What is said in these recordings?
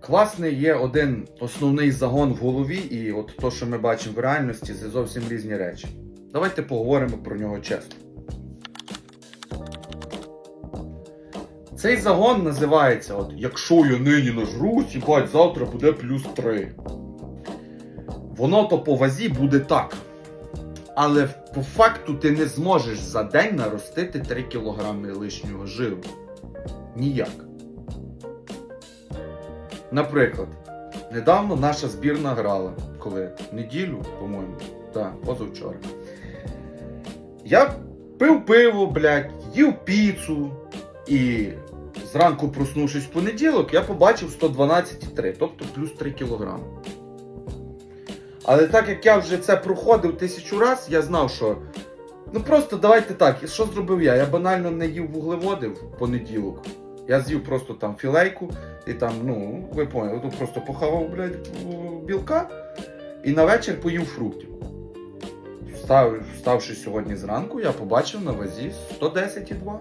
Класний є один основний загон в голові, і от то, що ми бачимо в реальності, це зовсім різні речі. Давайте поговоримо про нього чесно. Цей загон називається: от, якщо я нині нажрусь, їбать, завтра буде плюс 3. Воно то по вазі буде так. Але по факту ти не зможеш за день наростити 3 кг лишнього жиру. Ніяк. Наприклад, недавно наша збірна грала, коли неділю, по-моєму, так, позавчора. Я пив пиво, блядь, їв піцу, і зранку проснувшись в понеділок, я побачив 112,3, тобто плюс 3 кілограми. Але так як я вже це проходив тисячу раз, я знав, що. Ну просто давайте так, що зробив я? Я банально не їв вуглеводи в понеділок. Я з'їв просто там філейку і там, ну, ви поняли, ну просто похавав, блядь, білка і на вечір поїв фруктів. Встав, вставши сьогодні зранку, я побачив на вазі 110,2.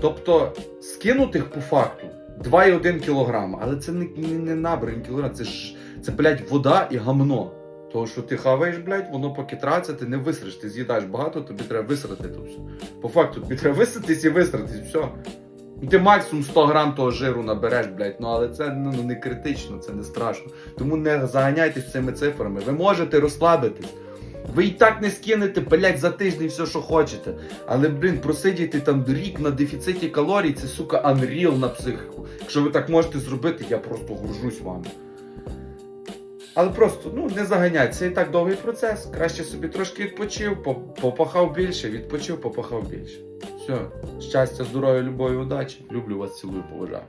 Тобто скинутих по факту 2,1 кг, але це не, не, набрані кілограм, це ж це, блядь, вода і гамно. Того, що ти хаваєш, блядь, воно поки трається, ти не висреш, ти з'їдаєш багато, тобі треба висрати то все. По факту тобі треба висратись і висратись, все. Ну, ти максимум 100 грам того жиру набереш, блядь, ну але це ну, не критично, це не страшно. Тому не заганяйтесь цими цифрами. Ви можете розслабитись. Ви і так не скинете, блядь, за тиждень все, що хочете. Але, блін, просидіти там рік на дефіциті калорій, це, сука, unreal на психіку. Якщо ви так можете зробити, я просто горжусь вами. Але просто ну, не заганяйте, це і так довгий процес. Краще собі трошки відпочив, попахав більше, відпочив, попахав більше. Все, щастя, здоров'я, любові, удачі. Люблю вас, цілую, поважаю.